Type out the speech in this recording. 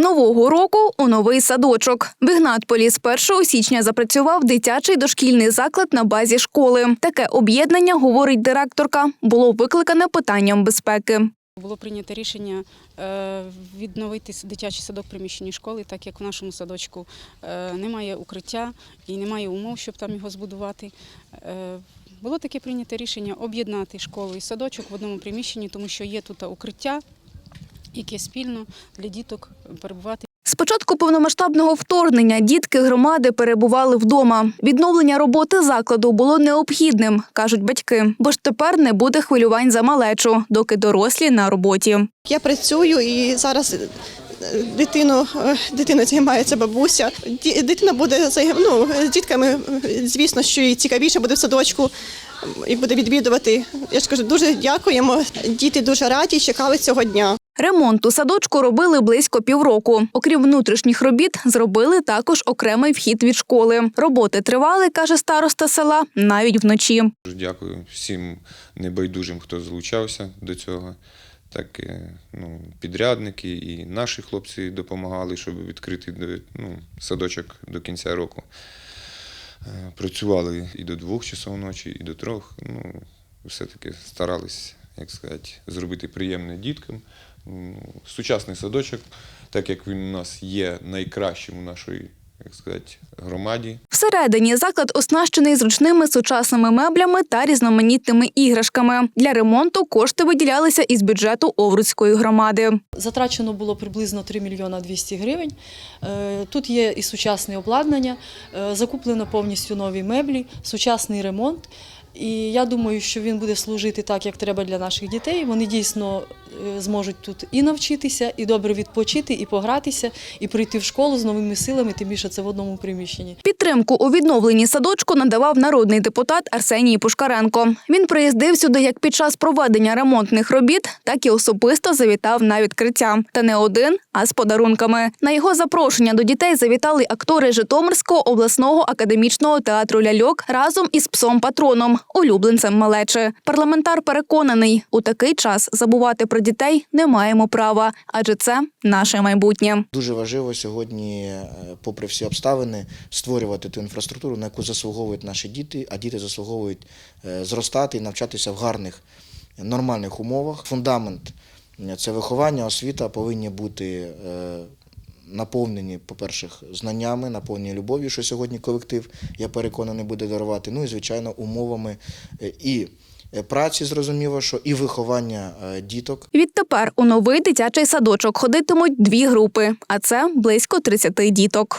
нового року у новий садочок. В Ігнатполі з 1 січня запрацював дитячий дошкільний заклад на базі школи. Таке об'єднання, говорить директорка, було викликане питанням безпеки. Було прийнято рішення е, відновити дитячий садок приміщенні школи, так як в нашому садочку е, немає укриття і немає умов, щоб там його збудувати. Е, Було таке прийнято рішення об'єднати школу і садочок в одному приміщенні, тому що є тут укриття, яке спільно для діток перебувати. З початку повномасштабного вторгнення дітки громади перебували вдома. Відновлення роботи закладу було необхідним, кажуть батьки, бо ж тепер не буде хвилювань за малечу, доки дорослі на роботі. Я працюю і зараз е, дитину, е, займається бабуся. Ді- Дитина буде ну, з дітками, е, звісно, що і цікавіше буде в садочку і буде відвідувати. Я ж кажу, дуже дякуємо. Діти дуже раді, чекали цього дня. Ремонт у садочку робили близько півроку. Окрім внутрішніх робіт, зробили також окремий вхід від школи. Роботи тривали, каже староста села, навіть вночі. Дякую всім небайдужим, хто залучався до цього. Так, е, ну, підрядники і наші хлопці допомагали, щоб відкрити ну, садочок до кінця року. Е, Працювали і до двох часов ночі, і до трьох. Ну, все-таки старались, як сказати, зробити приємне діткам. Сучасний садочок, так як він у нас є найкращим у нашій, як сказати, громаді. Всередині заклад оснащений зручними сучасними меблями та різноманітними іграшками. Для ремонту кошти виділялися із бюджету Овруцької громади. Затрачено було приблизно 3 мільйона 200 гривень. Е, Тут є і сучасне обладнання, е, закуплено повністю нові меблі, сучасний ремонт. І я думаю, що він буде служити так, як треба для наших дітей. Вони дійсно зможуть тут і навчитися, і добре відпочити, і погратися, і прийти в школу з новими силами, тим більше це в одному приміщенні. Підтримку у відновленні садочку надавав народний депутат Арсеній Пушкаренко. Він приїздив сюди як під час проведення ремонтних робіт, так і особисто завітав на відкриття. Та не один, а з подарунками. На його запрошення до дітей завітали актори Житомирського обласного академічного театру ляльок разом із псом патроном, улюбленцем малечі. Парламентар переконаний, у такий час забувати про дітей не маємо права, адже це наше майбутнє. Дуже важливо сьогодні, е, попри всі обставини, створювати ту інфраструктуру, на яку заслуговують наші діти, а діти заслуговують е, зростати і навчатися в гарних, нормальних умовах. Фундамент е, це виховання, освіта повинні бути наповнені, по-перше, знаннями, наповнені любов'ю, що сьогодні колектив, я переконаний, буде дарувати. Ну і, звичайно, умовами і праці, зрозуміло, що і виховання е, діток. Відтепер у новий дитячий садочок ходитимуть дві групи, а це близько 30 діток.